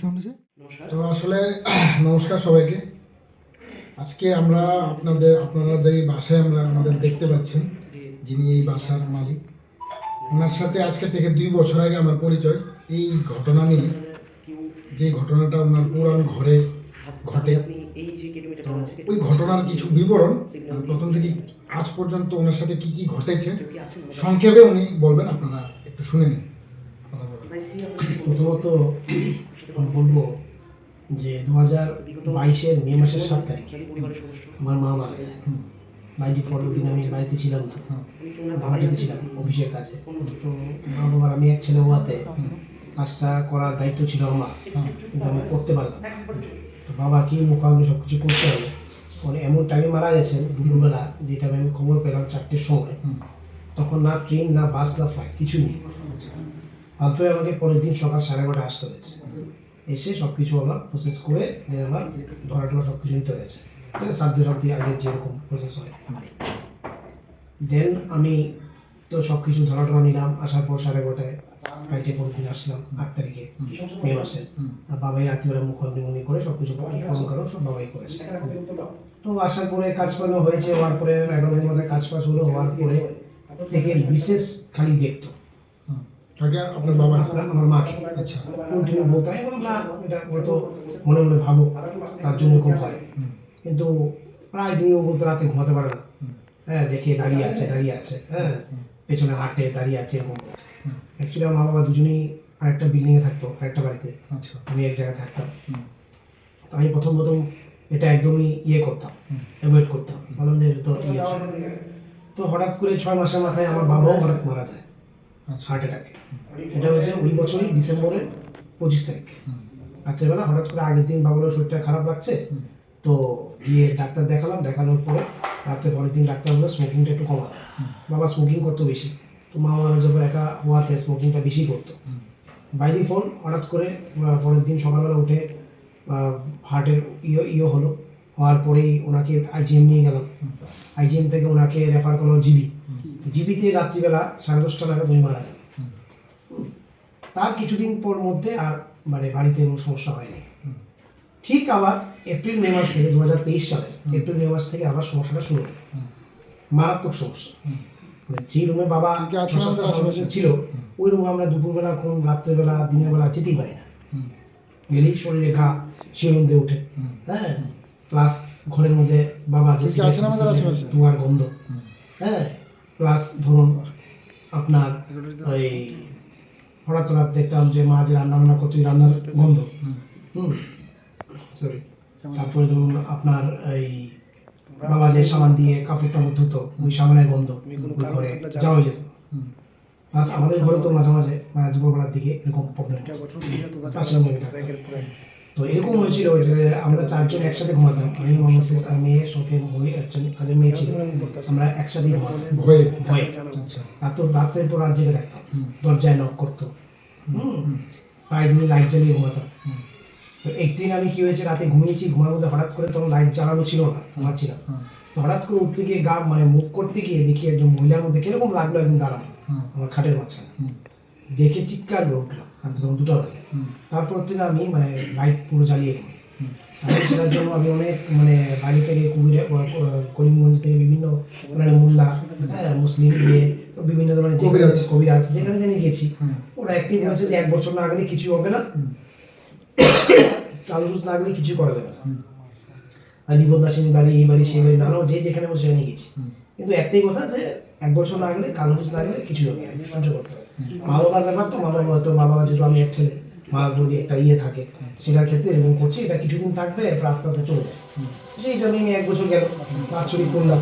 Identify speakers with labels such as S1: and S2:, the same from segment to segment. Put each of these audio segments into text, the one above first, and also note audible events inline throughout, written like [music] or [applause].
S1: Sound আছে?
S2: তো আসলে [clears throat] নমস্কার সবাইকে। আজকে আমরা আপনাদের আপনারা যেই বাসায় আমরা আমাদের দেখতে পাচ্ছেন যিনি এই বাসার মালিক ওনার সাথে আজকে থেকে দুই বছর আগে আমার পরিচয়। এই ঘটনা নিয়ে যে ঘটনাটা ওনার পুরান ঘরে ঘটে
S3: যে
S2: ওই ঘটনার কিছু বিবরণ প্রথম থেকে আজ পর্যন্ত ওনার সাথে কি কি ঘটেছে সংক্ষেপে উনি বলবেন আপনারা একটু শুনে নিন।
S4: প্রথমত যে দু হাজার বাইশের মে মাসের সাত তারিখ, আমার মা মারা যায়। বাই ডিফল্ট দিন আমি বাড়িতে ছিলাম না। ছিলাম, অফিসের কাছে তো মা বাবার আমি এক ছেলে হওয়াতে কাজটা করার দায়িত্ব ছিল আমার, কিন্তু আমি করতে পারলাম তো বাবা কি মোকাবিলা সব কিছু করতে হবে? মানে এমন টাইমে মারা গেছেন, দুপুরবেলা যে টাইমে আমি খবর পেলাম চারটের সময়, তখন না ট্রেন না বাস না ফ্লাইট কিছুই নেই। বাধ্য আমাকে পরের দিন সকাল সাড়ে এগারোটা আসতে হয়েছে। এসে সব কিছু আমার প্রসেস করে আমার ধরা টরা সব কিছু নিতে হয়েছে সাত দিন আগে যেরকম প্রসেস হয়। দেন আমি তো সব কিছু ধরা টরা নিলাম, আসার পর সাড়ে এগারোটায় ফ্লাইটে পরের দিন আসলাম, আট তারিখে মে মাসে বাবাই রাত্রিবেলা মুখমন্ত্রী করে সব কিছু পালন করো সব বাবাই করেছে। তো আসার পরে কাজ পানো হয়েছে, হওয়ার পরে এগারো দিন মধ্যে কাজ পাস হলো, হওয়ার পরে থেকে বিশেষ খালি দেখতো।
S2: হুম। আপনার বাবা
S4: আমার মাকে।
S2: আচ্ছা।
S4: কন্টিনিউ বলতে আমি বললাম না এটা হয়তো মনে মনে ভাবো তার জন্য কম হয়। কিন্তু প্রায় দিনই ও বলতো রাতে ঘুমাতে পারে না। হ্যাঁ দেখে দাঁড়িয়ে আছে দাঁড়িয়ে আছে হ্যাঁ। পেছনে হাঁটে দাঁড়িয়ে আছে এরকম। অ্যাকচুয়ালি আমার মা বাবা দুজনেই আরেকটা বিল্ডিংয়ে থাকতো আরেকটা বাড়িতে।
S2: আচ্ছা।
S4: আমি এক জায়গায় থাকতাম। আমি প্রথম প্রথম এটা একদমই ইয়ে করতাম। অ্যাভয়েড করতাম। বললাম যে তো ইয়ে তো হঠাৎ করে ছয় মাসের মাথায় আমার বাবাও হঠাৎ মারা যায়। হার্ট অ্যাটাকে এটা হচ্ছে ওই বছরই ডিসেম্বরের পঁচিশ তারিখ। রাত্রেবেলা হঠাৎ করে আগের দিন বাবার শরীরটা খারাপ লাগছে তো গিয়ে ডাক্তার দেখালাম দেখানোর পরে রাত্রে পরের দিন ডাক্তার বলে স্মোকিংটা একটু কমাতে বাবা স্মোকিং করতো বেশি তো মা মারা যাবার একা হওয়াতে স্মোকিংটা বেশি করতো।
S2: হুম,
S4: বাই ফোন হঠাৎ করে পরের দিন সকালবেলা উঠে হার্টের ইয়ে ইয়ে হলো। হওয়ার পরেই ওনাকে আইজিএম নিয়ে গেলাম আইজিএম থেকে ওনাকে রেফার করল জিবি জিবিতে রাত্রিবেলা সাড়ে দশটা নাগাদ উনি মারা যান। তার কিছুদিন পর মধ্যে আর মানে বাড়িতে কোনো সমস্যা হয়নি। ঠিক আবার এপ্রিল মে মাস থেকে দু হাজার তেইশ সালে এপ্রিল মে মাস থেকে আবার সমস্যাটা শুরু হলো।
S2: হুম,
S4: মারাত্মক সমস্যা। মানে যে রুমে বাবা? ছিল ওই রুমে আমরা দুপুরবেলা কোন রাত্রেবেলা দিনের বেলা যেতেই পারি না। গেলেই শরীরে ঘা শিরন দিয়ে ওঠে। হ্যাঁ? প্লাস ঘরের মধ্যে বাবা? ধোঁয়ার গন্ধ হ্যাঁ প্লাস ধরুন আপনার ওই হঠাৎ হঠাৎ দেখতাম যে মা যে রান্না বান্না করতো রান্নার গন্ধ।
S2: হুম,
S4: সরি তারপরে ধরুন আপনার এই বাবা যে সামান দিয়ে কাপড় টাপড় ধুতো ওই সাবানের গন্ধ। ঘরে যাওয়া হয়ে যেত। প্লাস আমাদের ঘরে তো মাঝে মাঝে মানে দুপুরবেলার দিকে এরকম প্রবলেম আসলাম আমি তো এরকম হয়েছিল যে আমরা চারজন একসাথে ঘুমাতাম। আমি আমার মিসেস আর মেয়ের সাথে মেয়ে একজন কাজের মেয়ে ছিল। আমরা একসাথেই ঘুমাতাম।
S2: ভয়ে।
S4: ভয়ে।
S2: আচ্ছা
S4: রাত রাত্রের পর রাত জেগে থাকতাম। দরজায় নক করতো। প্রায় দিন লাইট জ্বালিয়ে ঘুমাতাম। তো একদিন আমি কি হয়েছে রাতে ঘুমিয়েছি ঘুমার মধ্যে হঠাৎ করে তখন লাইট জ্বালানো ছিল না ঘুমাচ্ছিলাম। তো হঠাৎ করে উঠতে গিয়ে গা মানে মুখ করতে গিয়ে দেখি একজন মহিলার মধ্যে কীরকম লাগল একদম দাঁড়ানো। আমার খাটের মাঝখানে। দেখে চিৎকার করে উঠলাম আর তখন দুটো বাজে। তারপর থেকে আমি মানে লাইট পুরো জ্বালিয়ে ঘুমাই আমি সেটার জন্য আমি অনেক মানে বাড়ি থেকে কুমিরে করিমগঞ্জ থেকে বিভিন্ন মানে মোল্লা হ্যাঁ মুসলিম ইয়ে বিভিন্ন ধরনের যে-
S2: কবিরাজ।
S4: কবিরাজ যেখানে যেখানে গেছি। ওরা একটি বলেছে যে এক বছর না গেলে কিছু হবে না। চালু সুস না গেলে কিছু করা যাবে না। আর নিবন্ধ দাসিনী বাড়ি এই বাড়ি সেই বাড়ি নানা যে যেখানে বসে সেখানে গেছি। কিন্তু একটাই কথা যে এক বছর না গেলে কালো হুস না গেলে কিছু হবে না। সহ্য করতে হবে। মা বাবার ব্যাপার তো মা বাবা হয়তো মা বাবা যেহেতু আমি এক ছেলে মা যদি একটা ইয়ে থাকে সেটার ক্ষেত্রে এরকম করছি এটা কিছুদিন থাকবে এরপর আস্তে আস্তে চলে যায় সেই জন্য আমি এক বছর গেল বাৎসরিক করলাম।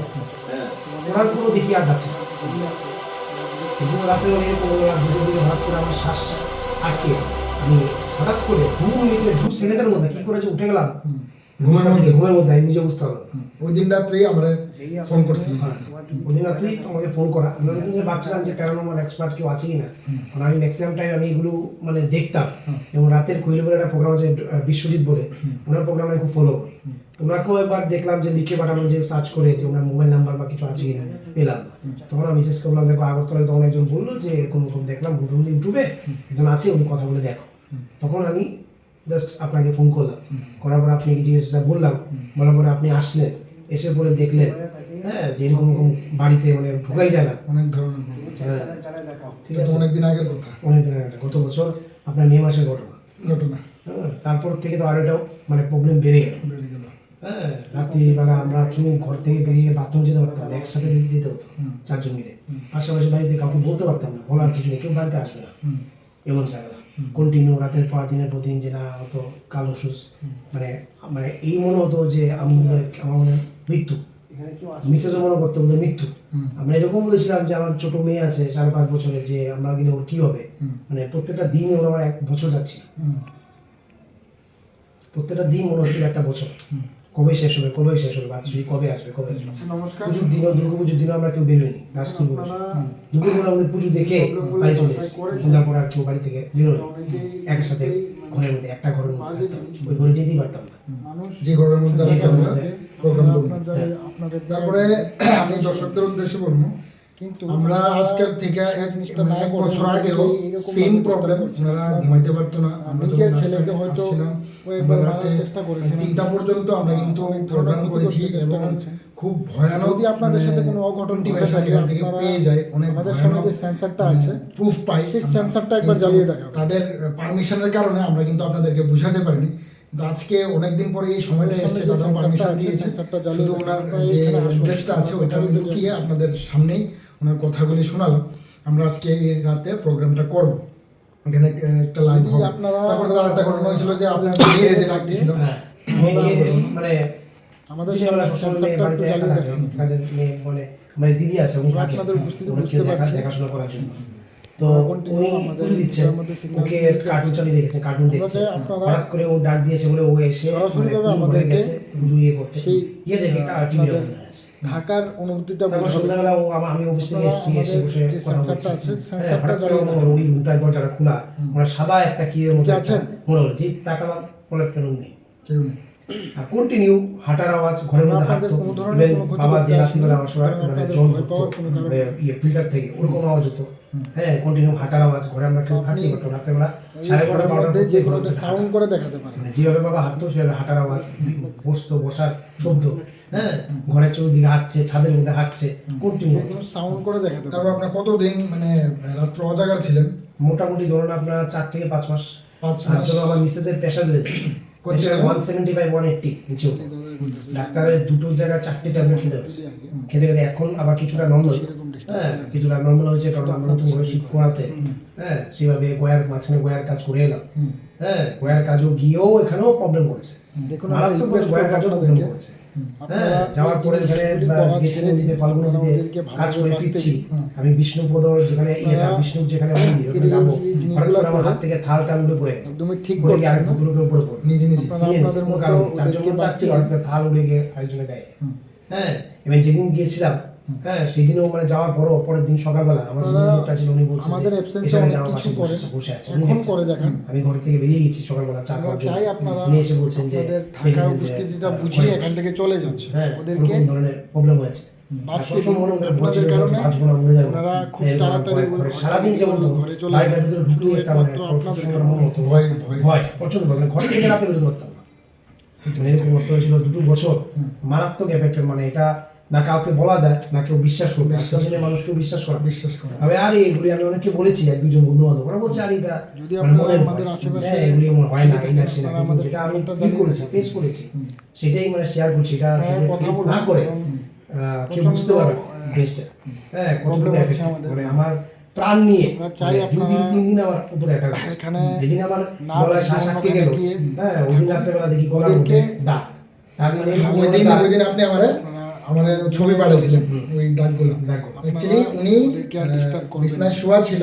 S4: হ্যাঁ, ওনার কোনো দেখি আর যাচ্ছে। সেদিন রাতে অনেক দুটো দিকে হঠাৎ করে আমার শ্বাস আটকে আমি হঠাৎ করে দু মিনিটে দু সেকেন্ডের মধ্যে কি করেছে উঠে গেলাম।
S2: ঘুমের মধ্যে
S4: ঘুমের মধ্যে আমি নিজে বুঝতে পারলাম
S2: ওই দিন রাত্রেই আমরা ফোন করছিলাম
S4: ওদিন রাত্রেই তোমাকে ফোন করা। আমি ওই দিনে ভাবছিলাম যে প্যারানর্মাল এক্সপার্ট কেউ আছে কি না কারণ আমি ম্যাক্সিমাম টাইম আমি এগুলো মানে দেখতাম। এবং রাতের বলে একটা প্রোগ্রাম আছে বিশ্বজিৎ বলে। ওনার প্রোগ্রাম আমি খুব ফলো করি। ওনাকেও একবার দেখলাম যে লিখে পাঠানো যে সার্চ করে যে ওনার মোবাইল নাম্বার বা কিছু আছে কিনা পেলাম। তখন আমি মিসেসকে করলাম দেখো আগরতলায় তখন একজন বলল যে এরকম দেখলাম গুগল ইউটিউবে একজন আছে উনি কথা বলে দেখো। তখন আমি জাস্ট আপনাকে ফোন করলাম। করার পর আপনি জিজ্ঞাসা বললাম বলার পরে আপনি আসলেন এসে পরে দেখলেন হ্যাঁ যে এরকম এরকম বাড়িতে মানে ঢুকাই যায় না।
S2: অনেক ধরনের
S4: হ্যাঁ। ঠিক আছে।
S2: অনেকদিন আগের কথা।
S4: অনেক দিন আগে, গত বছর আপনার মে মাসের ঘটনা।
S2: ঘটনা।
S4: হ্যাঁ তারপর থেকে তো আরও এটাও মানে প্রবলেম বেড়ে গেল।
S2: বেড়ে গেল।
S4: হ্যাঁ রাত্রিবেলা আমরা কেউ ঘর থেকে বেরিয়ে বাথরুম যেতে পারতাম না একসাথে যেতে- হতো
S2: হুম।
S4: চারজন মিলে। পাশাপাশি বাড়িতে কাউকে বলতে পারতাম না বলার কিছু নেই কেউ বাড়িতে আসবে না। এমন
S2: হুম।
S4: কন্টিনিউ রাতের পর দিনের পর দিন যে না হতো কালো সুস মানে মানে এই মনে হতো যে আমি আমার মনে মৃত্যু। মিসেসও মনে করতো বোধহয় মৃত্যু।
S2: হুম,
S4: আমরা এরকম বলেছিলাম যে আমার ছোট মেয়ে আছে সাড়ে পাঁচ বছরের যে আমরা গেলে ওর কি হবে? মানে প্রত্যেকটা দিন ওর আমার এক বছর যাচ্ছি।
S2: হুম,
S4: প্রত্যেকটা দিন মনে হচ্ছিল একটা বছর।
S2: হুম।
S4: কবে শেষ হবে কবে শেষ হবে বাচ্চা কবে আসবে কবে আসবে?
S2: আচ্ছা, নমস্কার।
S4: পুজোর দিনও দুর্গা পুজোর দিনও আমরা কেউ বেরোয়নি লাস্ট কি বলেছি দুর্গা পুজো আমাদের পুজো দেখে বাড়ি চলে এসেছি। সন্ধ্যার পর আর কেউ বাড়ি থেকে বেরোয়নি একের সাথে ঘরের মধ্যে একটা ঘরের মধ্যে থাকতাম। ওই ঘরে যেতেই পারতাম না।
S2: যে ঘরের মধ্যে আজকে আমরা প্রোগ্রাম করব।
S4: হ্যাঁ।
S2: তারপরে আমি দর্শকদের উদ্দেশ্যে বলব
S1: কিন্তু
S2: আমরা আজকের থেকে এক মানে এক বছর আগেও সেম প্রবলেম ওনারা ঘুমাইতে পারতো না আমরা
S1: নিজের ছেলেকে হয়তো একবার চেষ্টা করেছে।
S2: তিনটা পর্যন্ত আমরা কিন্তু প্রোগ্রাম করেছি এবং খুব ভয়ানক
S1: যদি আপনাদের সাথে কোনো অঘটন ঘটে
S2: intimation
S1: থাকে,
S2: থেকে
S1: আপনারা
S2: পেয়ে যায় অনেক
S1: আমাদের সামনে যে সেন্সরটা আছে,
S2: প্রুফ পাই
S1: সেই। সেন্সরটা একবার জ্বালিয়ে।
S2: তাদের পারমিশনের কারণে আমরা কিন্তু আপনাদেরকে বুঝাতে পারিনি কিন্তু আজকে অনেকদিন পরে এই সময়টা এসছে দাদা পারমিশন দিয়েছে শুধু ওনার যে। অ্যাড্রেসটা আছে ওইটা
S1: আপনারা
S2: আপনাদের সামনেই ওনার কথাগুলি শোনালাম। আমরা আজকে এই রাতে প্রোগ্রামটা করব। এখানে একটা লাইভ হবে।
S1: আপনারা-
S2: তারপরে তার একটা ঘটনা হয়েছিল যে আপনার মেয়ে যে ডাকতেছিল
S4: দিয়েছিল মানে
S1: আমাদের
S4: বাড়িতে
S1: একটু
S4: একা
S1: জ্বালিয়ে
S4: থাকে। কাজের মেয়ে বলে মানে দিদি আছে উনি
S1: আমরা
S4: থাকে
S1: আপনাদের উপস্থিতি বুঝতে পারছি।
S4: দেখাশোনা করার জন্য। তো
S1: আমরা
S4: উনি দিচ্ছেন ওকে কার্টুন চালিয়ে রেখেছেন কার্টুন দেখছে। হঠাৎ করে ও ডাক দিয়েছে বলে ও এসে মানে গেছে করতে ইয়ে দেখে টিভি আছে।
S1: ঢাকার অনুভূতিটা
S4: তারপর সন্ধ্যাবেলা ও আমা- আমি অফিস থেকে এসেছি এসে বসে কথা বলছি।
S1: আছে,
S4: হ্যাঁ, হঠাৎ করে ওর ওই দরজাটা খোলা ওরা সাদা একটা কি এর একটা
S1: আছেন?
S4: মনে হলো যে তাকালাম বলে নেই।
S2: কেউ নেই।
S4: আর কন্টিনিউ হাঁটার আওয়াজ ঘরের মধ্যে হাঁটতো বাবা যে রাত্রিবেলা আমার
S1: সুতরাং
S4: মানে জল
S1: নেই।
S4: ইয়ে ফিল্টার থেকে ওরকম আওয়াজ হতো। হ্যাঁ কন্টিনিউ হাঁটার আওয়াজ ঘরে আমরা কেউ থাকতে পারতাম রাত্রেবেলা
S1: এই
S4: সাড়ে বারোটা বারোটার
S1: যে কোনো সাউন্ড করে দেখাতে পারেন
S4: মানে যেভাবে বাবা হাঁটতো সেভাবে হাঁটার আওয়াজ বসতো বসার শব্দ হ্যাঁ ঘরের চৌদিকে হাঁটছে ছাদের মধ্যে হাঁটছে কন্টিনিউ
S1: সাউন্ড করে দেখাতে
S2: তারপর আপনার কতদিন মানে রাত্র অজাগার ছিলেন?
S4: মোটামুটি ধরুন আপনার চার থেকে পাঁচ মাস।
S2: পাঁচ মাস।
S4: আমার মিসেসের প্রেশার বেড়ে one seventy five one eighty নিচে ডাক্তারের দুটো জায়গায় চারটি ট্যাবলেট খেতে হয়েছে খেতে খেতে এখন আবার কিছুটা নর্মাল হ্যাঁ কিছুটা নর্মাল হয়েছে কারণ আমরা নতুন করে শিফট করাতে হ্যাঁ সেভাবে গয়ার মাঝখানে গয়ার কাজ করে এলাম। হ্যাঁ গয়ার কাজও গিয়েও এখানেও প্রবলেম করছে।
S1: দেখুন
S4: গয়ার কাজও প্রবলেম করছে। হ্যাঁ যাওয়ার পরে
S1: করা
S4: দিতে ফাল্গুন কাজ করে ফিরছি। আমি বিষ্ণুপদর যেখানে ইয়েটা
S1: আপনারা
S4: যেখানে মন্দির ওখানে যাব। হঠাৎ করে আমার হাত থেকে থাল টাল উঠে পড়ে।
S1: একদমই ঠিক
S4: আরেক
S1: করছেন
S4: উপরে
S2: নিজে নিজে
S1: আপনাদের মতো
S4: করে থাল উড়ে গিয়ে আরেকজনের গায়ে। হ্যাঁ এবার যেদিন গিয়েছিলাম হ্যাঁ সেদিনও মানে যাওয়ার পরও পরের দিন সকালবেলা আমার যে লোকটা ছিল উনি বলছেন
S1: আমাদের অনেক কিছু করে।
S4: বসে- আছে।
S1: এখন করে দেখান।
S4: আমি ঘর থেকে বেরিয়ে গেছি সকালবেলা চা খাওয়ার
S1: চাই আপনারা
S4: উনি এসে বলছেন যে
S1: উপস্থিতিটা বুঝিয়ে এখান থেকে চলে যাচ্ছে
S4: হ্যাঁ
S1: ওদেরকে
S4: ধরনের প্রবলেম হয়েছে। হয় সারাদিন যেমন
S1: ঘরে চলে
S4: মানে মনে প্রচণ্ড ঘর থেকে রাতে বেরোতে পারতাম এরকম অবস্থা হয়েছিল দুটো বছর। মারাত্মক এফেক্টের মানে এটা না কাউকে বলা যায় না কেউ বিশ্বাস করবে আজকাল দিনে মানুষ কেউ বিশ্বাস করে।
S2: বিশ্বাস করা।
S4: আমি আর এগুলি আমি অনেককে বলেছি এক দুজন বন্ধু বান্ধব ওরা বলছে আর এটা
S1: যদি
S4: মানে
S1: আমাদের আশেপাশে
S4: হ্যাঁ, এগুলি আমার হয় না এই না সে না আমি
S1: জ্বালিয়ে
S4: করেছি ফেস করেছি সেটাই মানে শেয়ার করছি এটা
S1: হ্যাঁ,
S4: না করে কেউ বুঝতে পারবে বেস্টটা হ্যাঁ
S1: problem
S4: কতটুকু। মানে আমার প্রাণ নিয়ে
S1: চাই
S4: মানে দুদিন তিন দিন আমার উপরে একটা
S1: এখানে
S4: যেদিন আমার গলায় শ্বাস আটকে গেল হ্যাঁ ওই দিন রাত্রেবেলা দেখি গলার মধ্যে দাগ। তার মানে
S2: ওই দিন ওই দিন আপনি আমারে আমার ছবি পাঠিয়েছিলেন। ওই দাগগুলো। অ্যাকচুয়ালি উনি বিছনায় শোয়া ছিল।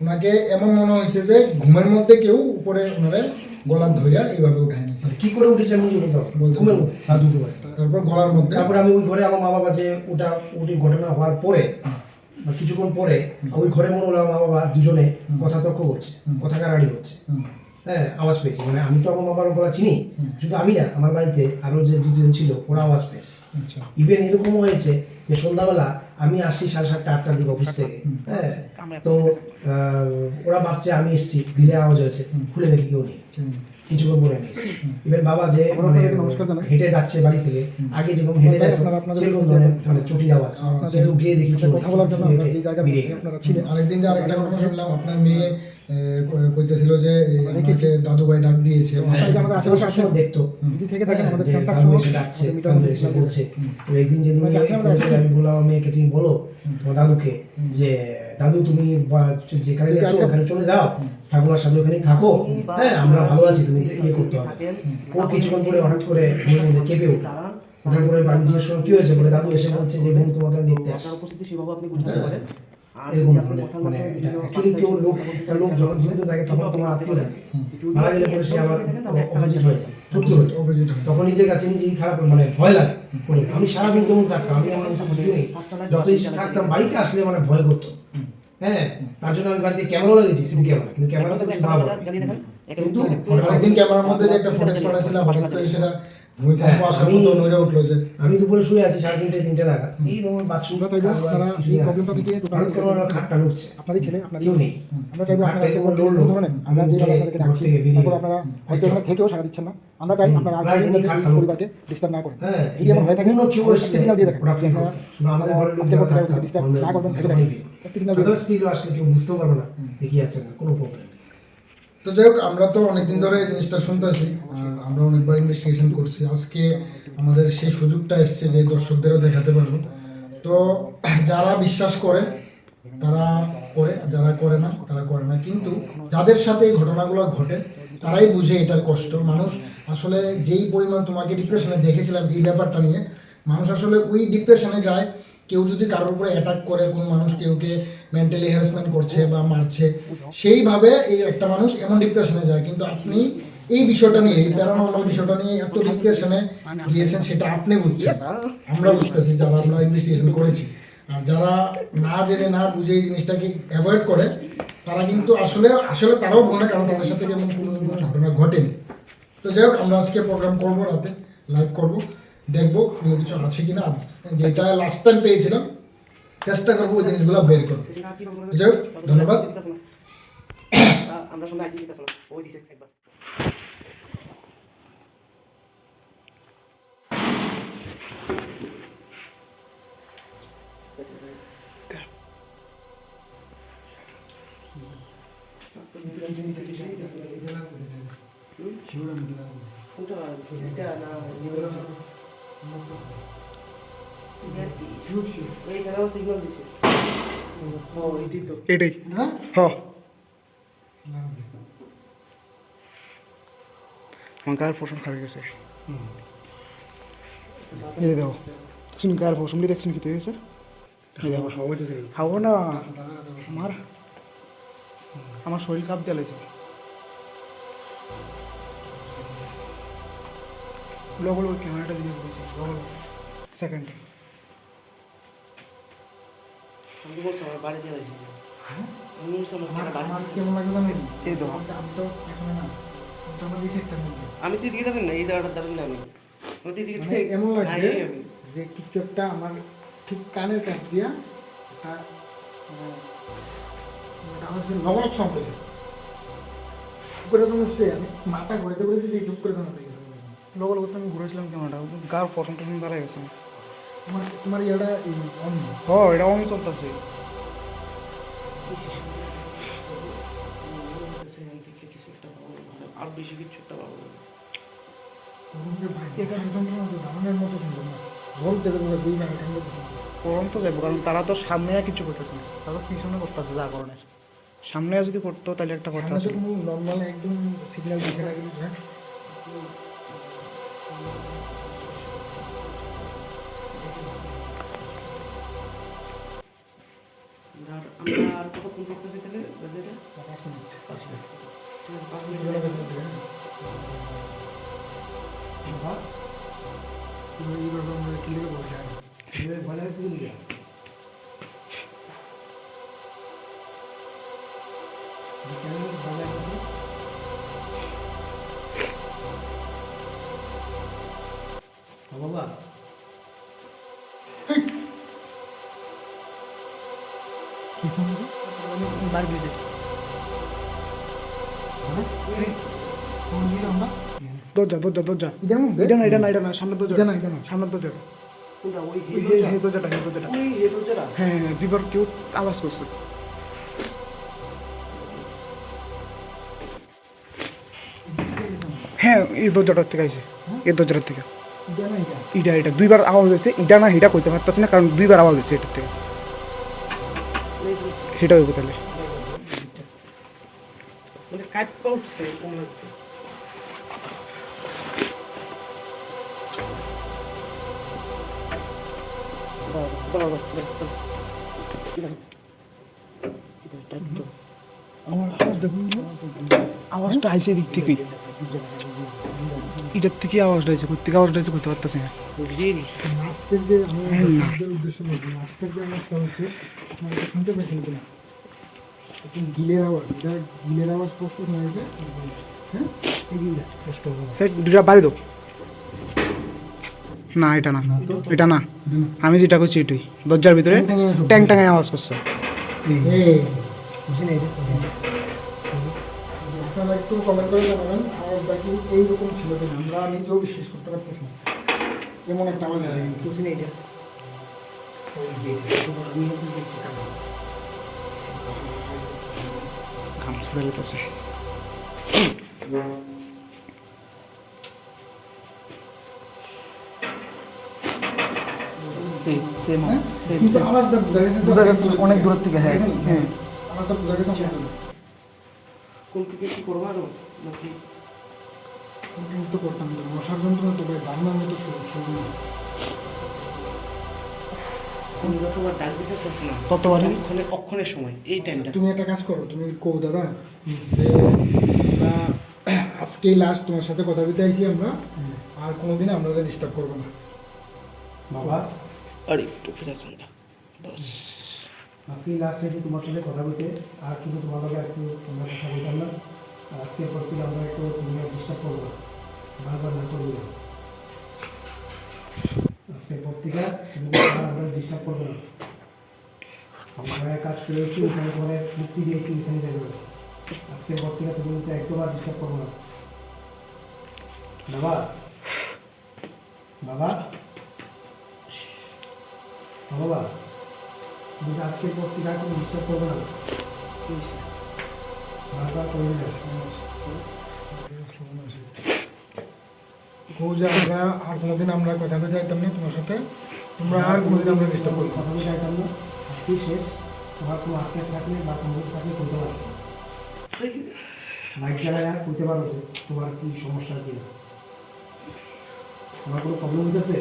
S2: ওনাকে এমন মনে হয়েছে যে ঘুমের মধ্যে কেউ উপরে ওনারে গলা ধইরা এইভাবে উঠায় নিয়েছে
S4: কি করে উঠেছে আমি ঘুমের মধ্যে। দুটো
S2: তারপর গলার মধ্যে।
S4: তারপরে আমি ওই ঘরে আমার মা বাবা যে ওটা ওটি ঘটনা হওয়ার পরে কিছুক্ষণ পরে ওই ঘরে মনে হলো আমার মা বাবা দুজনে কথা তর্ক করছে কথা কারাড়ি হচ্ছে হ্যাঁ আওয়াজ পেয়েছি। মানে আমি তো আমার মা বাবার গলা চিনি। শুধু আমি না আমার বাড়িতে আরও যে দুজন ছিল ওরা আওয়াজ পেয়েছে।
S2: আচ্ছা।
S4: ইভেন এরকমও হয়েছে যে সন্ধ্যাবেলা আমি আসছি সাড়ে সাতটা আটটার দিকে অফিস থেকে। হ্যাঁ তো ওরা ভাবছে আমি এসছি বিলে আওয়াজ হয়েছে খুলে দেখি কেউ নেই। পরে আমি এসেছি এবার বাবা যে মানে। হেঁটে যাচ্ছে বাড়ি থেকে আগে যেরকম হেঁটে
S1: আপনাদের
S4: সেরকম ধরনের মানে চটি কিন্তু গিয়ে দেখি
S1: কথা বলার জন্য আমরা যে জায়গায়
S4: বেরিয়ে
S1: আপনারা ছিলেন
S2: আরেকদিন যে আরেকটা ঘটনা শুনলাম আপনার মেয়ে এ, কইতেছিল যে আমাকে দাদু ভাই ডাক দিয়েছে।
S1: আমাদের আশেপাশে
S4: দেখতো।
S1: যদি থেকে থাকেন আমাদের সহ
S4: ডাকছে, বলছে। তো একদিন যেদিন আমি বললাম আমার মেয়েকে তুমি বলো তোমার দাদুকে যে দাদু তুমি যেখানে যাচ্ছ ওখানে চলে যাও ঠাকুমার সাথে ওখানেই থাকো। হ্যাঁ আমরা ভালো আছি তুমি ইয়ে করতে হবে। ও কিছুক্ষণ পরে হঠাৎ করে কেঁপে উঠল। ওঠার পরে আমি জিজ্ঞেস কি হয়েছে? বলে দাদু এসে বলছে যে বোন তোমাকে আমি দেখতে
S3: উপস্থিতি সেভাবে আপনি বুঝতে পারেন। আর
S4: এরকম ধরনের মানে এটা অ্যাকচুয়ালি কেউ লোক একটা লোক যখন জীবিত থাকে তখন তোমার আত্মীয় থাকে মারা গেলে পরে সে আবার অপোজিট হয়ে যায় শত্রু হয়ে।
S2: অপোজিট
S4: তখন নিজের কাছে নিজেই খারাপ মানে ভয় লাগে করে আমি সারাদিন কেমন থাকতাম আমি এমন কিছু বুঝিনি যতই থাকতাম বাড়িতে আসলে মানে ভয় করতো। হ্যাঁ তার জন্য আমি বাড়িতে ক্যামেরা লাগিয়েছি সিসি ক্যামেরা কিন্তু ক্যামেরা তো কিছু
S3: একটা
S4: কিন্তু
S2: আরেকদিন ক্যামেরার মধ্যে যে একটা ফুটেজ পাঠাছিলাম হঠাৎ করে সেটা ভূমিকম্প
S4: হ্যাঁ,
S2: আসার মতো উঠল যে
S4: আমি দুপুরে শুয়ে আছি সাড়ে তিনটে তিনটে নাগাদ এই তোমার বাথরুম
S1: আমরা চাইব আপনারা এই প্রবলেমটা থেকে
S4: আমার খাটটা
S1: আপনারই ছেলে আপনারই
S4: কেউ নেই।
S1: আমরা চাইব আপনারা কোনো
S4: লড়লো।
S1: আমরা যে আপনাদেরকে ডাকছি তারপর আপনারা হয়তো এখানে থেকেও সারা দিচ্ছেন না। আমরা চাই আপনারা আর। পরিবারকে ডিস্টার্ব না করেন।
S4: হ্যাঁ
S1: যদি এমন হয়ে থাকে
S4: কেউ
S1: সিগন্যাল দিয়ে দেখেন। আপনারা
S4: আমাদের ঘরের লোক
S1: ডিস্টার্ব না করবেন থেকে দেখেন
S4: আসলে কেউ বুঝতেও পারবে না দেখি যাচ্ছে না কোনো প্রবলেম
S2: তো যাই হোক, আমরা তো অনেকদিন ধরে এই জিনিসটা শুনতেছি। আর আমরা অনেকবার ইনভেস্টিগেশন করছি। আজকে আমাদের সেই সুযোগটা এসছে যে দর্শকদেরও দেখাতে পারব। তো যারা বিশ্বাস করে, তারা করে, যারা করে না, তারা করে না। কিন্তু যাদের সাথে এই ঘটনাগুলো ঘটে, তারাই বুঝে এটার কষ্ট। মানুষ আসলে যেই পরিমাণ তোমাকে ডিপ্রেশনে দেখেছিলাম এই ব্যাপারটা নিয়ে, মানুষ আসলে ওই ডিপ্রেশনে যায় কেউ যদি কারোর উপরে অ্যাটাক করে, কোনো মানুষ কেউকে মেন্টালি হ্যারাসমেন্ট করছে বা মারছে, সেইভাবে এই একটা মানুষ এমন ডিপ্রেশনে যায়। কিন্তু আপনি এই বিষয়টা নিয়ে, এই প্যারানর্মাল বিষয়টা নিয়ে এত ডিপ্রেশনে গিয়েছেন, সেটা আপনি বুঝছেন। আমরা বুঝতেছি যারা আমরা ইনভেস্টিগেশন করেছি। আর যারা না জেনে, না বুঝে এই জিনিসটাকে অ্যাভয়েড করে, তারা কিন্তু আসলে আসলে তারাও ভোনে কারণ তাদের সাথে কোনো ঘটনা ঘটেনি। তো যাই হোক, আমরা আজকে প্রোগ্রাম করব রাতে লাইভ করব। দেখব কোনো কিছু আছে কিনা যেটা লাস্ট টাইম পেয়েছিলাম চেষ্টা করব ওই জিনিসগুলো বের করব? যাই হোক, ধন্যবাদ।
S3: আমরা সঙ্গে ওই দিছে একবার কোনটা দিছে? এটা
S1: এটাই
S2: হ্যাঁ?
S1: আমার গায়ের পশম খাবে গেছে। এই দেখো। শুনি গায়ের পশমটি দেখছেন হয়ে গেছে হাওয়া না। আমার আমার শরীর কাঁপ দিয়েছে লগল ক্যামেরাটা দিয়ে সেকেন্ডে
S3: আমি
S2: কেমন
S3: তুই দিকে দেবেন না। এই জায়গাটা দাঁড়ান না আমি।
S2: মানে এমন লাগছে যে কিছু একটা আমার ঠিক কানের কাছ দিয়া একটা মানে, মানে করে আমি মাথা ঘুরেতে ঘুরেতে করে
S1: করতে আমি ঘুরেছিলাম ক্যামেরাটা গার পশম টশম দাঁড়ায় গেছে।
S2: তোমার তোমার ইয়েটা অন
S1: ও এটা আমি চলতেছে।
S3: আর বেশি কিছু একটা পাবো না।
S2: তো
S1: করণ তো যাব কারণ তারা তো সামনে আর কিছু করতেছে না। তারা পিছনে করতেছে যা করণের। সামনে যদি করতো তাহলে একটা কথা আছে
S2: নর্মাল একদম সিগন্যাল দিতে লাগে
S3: আর আমরা আর কতক্ষণ করতেছি তাহলে? বাজারে?
S2: পাঁচ মিনিট।
S3: পাঁচ মিনিট। ঠিক আছে, পাঁচ
S5: দরজা দরজা দরজা।
S1: এটার মধ্যে?
S5: এটা না এটা না এটা না সামনের দরজা।
S1: এটা না এটা না।
S5: সামনের দরজা।
S3: কোনটা ওই
S5: ওই দরজাটা এই দরজাটা।
S3: ওই এই দরজাটা?
S5: হ্যাঁ হ্যাঁ দুইবার কেউ আওয়াজ করছে। হ্যাঁ এই দরজাটার থেকে আইছে। এই দরজাটার থেকে।
S1: এটা
S5: দুইবার আওয়াজ হয়েছে। ইটা না হিটা কইতে পারতেছি না কারণ দুইবার আওয়াজ হয়েছে এটার থেকে। সেটা হইব তাহলে।
S1: আমার আওয়াজ দেখুন
S5: আওয়াজটা আইছে এদিক থেকেই। এটার থেকে আওয়াজটা আইছে কোথা থেকে আওয়াজটা আইছে কইতে পারতেছি না।
S1: গিলের আওয়াজ গিলের আওয়াজ স্পষ্ট শোনা যাচ্ছে হ্যাঁ। স্পষ্ট
S5: দুটা বাড়ি দাও। না, এটা না। এটা না। আমি যেটা করছি এটাই। দরজার ভিতরে
S1: ট্যাং ট্যাং আওয়াজ
S5: করছে।
S1: একটু কমেন্ট করে জানাবেন এইরকম ছিল আমরা নিজেও বিশ্বাস করতে পারতেছি একটা আছে
S5: সেম সেম
S1: কিন্তু আওয়াজটা বোঝা গেছে তো?
S5: বোঝা গেছে অনেক দূর থেকে হ্যাঁ। হ্যাঁ
S1: আওয়াজটা বোঝা গেছে আমার জন্য।
S3: কিছু কি করব আরও নাকি?
S1: কিন্তু করতাম মশার যন্ত্রণা তো ভাই বাংলার মতো শুরু শুরু
S3: তোমার ডাক দিতে চাচ্ছ না
S5: ততবারই
S3: অক্ষণে অক্ষণের সময় এই টাইমটা
S1: তুমি একটা কাজ করো তুমি কো দাদা আজকেই লাস্ট তোমার সাথে কথা বলতে আইছি আমরা আর কোনোদিন আমরা ডিস্টার্ব করব না।
S4: বাবা।
S3: আর একটু ফিরে আসুন বাস।
S4: আজকেই লাস্ট এসে তোমার সাথে কথা বলতে, আর কিন্তু তোমার লগে একটু তোমরা কথা বলতাম না। আর আজকের পর থেকে আমরা একটু তুমি আর ডিস্টার্ব করব না। বারবার না করবি না আজকের পর থেকে তুমি আমরা ডিস্টার্ব করব না। আমরা কাজ করেছি ওখানে তোমার মুক্তি দিয়েছি, এখানে যাবে আজকের পর থেকে তুমি কিন্তু একদমবার ডিস্টার্ব করব না। বাবা। বাবা। বাবা, তুমি আজকের পর আর কোনো ডিস্টার্ব করব না।
S1: আমরা আর কোনোদিন আমরা কথা বলতে যাইতাম না তোমার সাথে, তোমরা আর কোনোদিন আমরা ডিস্টার্ব করব না।
S4: কথা বলে যাইতাম না। আজকে শেষ। তোমার কোনো আটকে থাকলে বা কোনো থাকলে করতে পারো। লাইট জ্বালায় আর করতে পারো তোমার কি সমস্যা কি। তোমার কোনো প্রবলেম হইতেছে?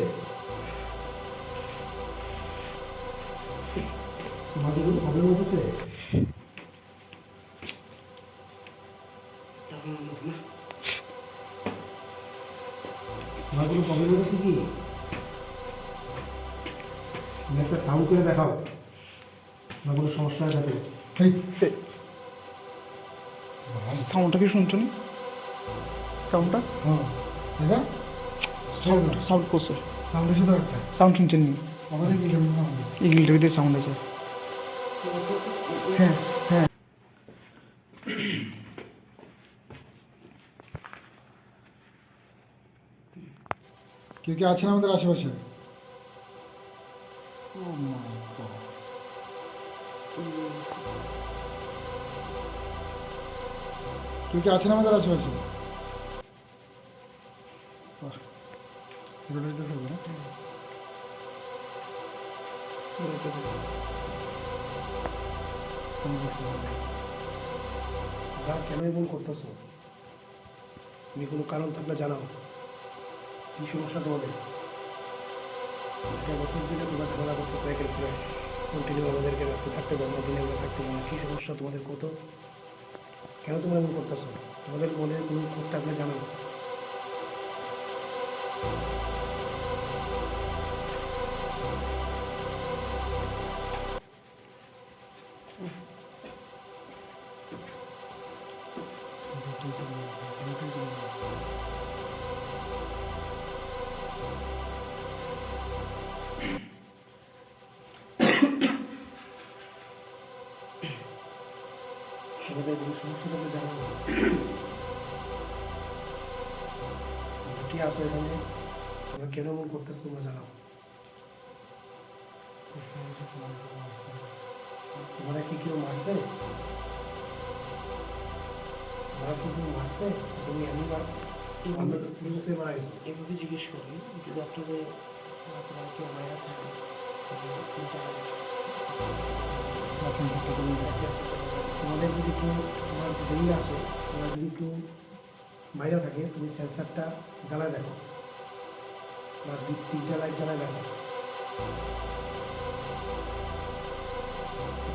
S4: তোমার কি কোনো প্রবলেম হইতেছে তোমার কোনো প্রবলেম হইতেছে কি একটা সাউন্ড করে দেখাও। তোমার কোনো সমস্যা হয়ে থাকে।
S5: সাউন্ডটা কি শুনছো নি? সাউন্ডটা
S1: হ্যাঁ। দাদা
S5: সাউন্ড সাউন্ড করছে।
S1: সাউন্ডের সাথে একটা।
S5: সাউন্ড শুনছেন নি?
S1: আমাদের জন্য
S5: ভিতরে সাউন্ড আছে। হ্যাঁ হ্যাঁ।
S1: কেউ কি আছেন আমাদের আশেপাশে? কেউ কি আছেন আমাদের আশেপাশে?
S4: যা কেন এমন করতেছো? তুমি কোনো কারণ থাকলে জানাও। কী সমস্যা তোমাদের। একটা বছর দিলে তোমরা ঝামেলা করতেছো একের পরে কন্টিনিউ আমাদেরকে রাখতে থাকতে দাও দিনে আমরা থাকতে পারি না। কী সমস্যা তোমাদের কত? কেন তোমরা এমন করতেছো? তোমাদের মনে কোনো খুঁত থাকলে জানাও। তোমাদের কোনো সমস্যা থাকলে জানাও। কে আসো এখানে? তোমরা কেন এমন করতেছো তোমরা জানাও। তোমরা কি কেউ মারছে? তোমরা কি কেউ মারছে? তুমি মার বুঝতে মারা গেছো
S3: এভাবে জিজ্ঞেস করি যদি আপনাদের আপনার কেউ মায়েরা থাকে
S4: আচ্ছা, তোমাদের যদি কেউ তোমার যেই আসো, তোমার যদি কেউ বাইরে থাকে, তুমি সেন্সারটা জ্বালায় দেখো। বা তিনটা লাইট জ্বালায় দেখো।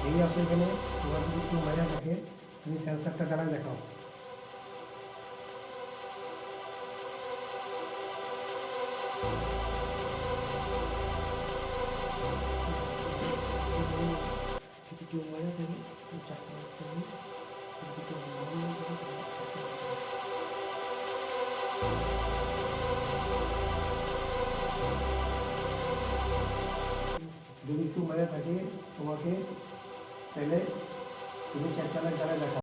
S4: যেই আসো এখানে, তোমার যদি কেউ বাইরে থাকে, তুমি সেন্সারটা জ্বালায় দেখাও।
S3: যদি কেউ মায়েরা থাকে তো চারটা রাখতে হবে যদি কেউ মারা থাকে তাহলে চারটা রাখতে হবে।
S4: যদি কেউ বাইরে থাকে তোমাকে তাহলে তুমি চারটা লাইট জ্বালায় দেখাও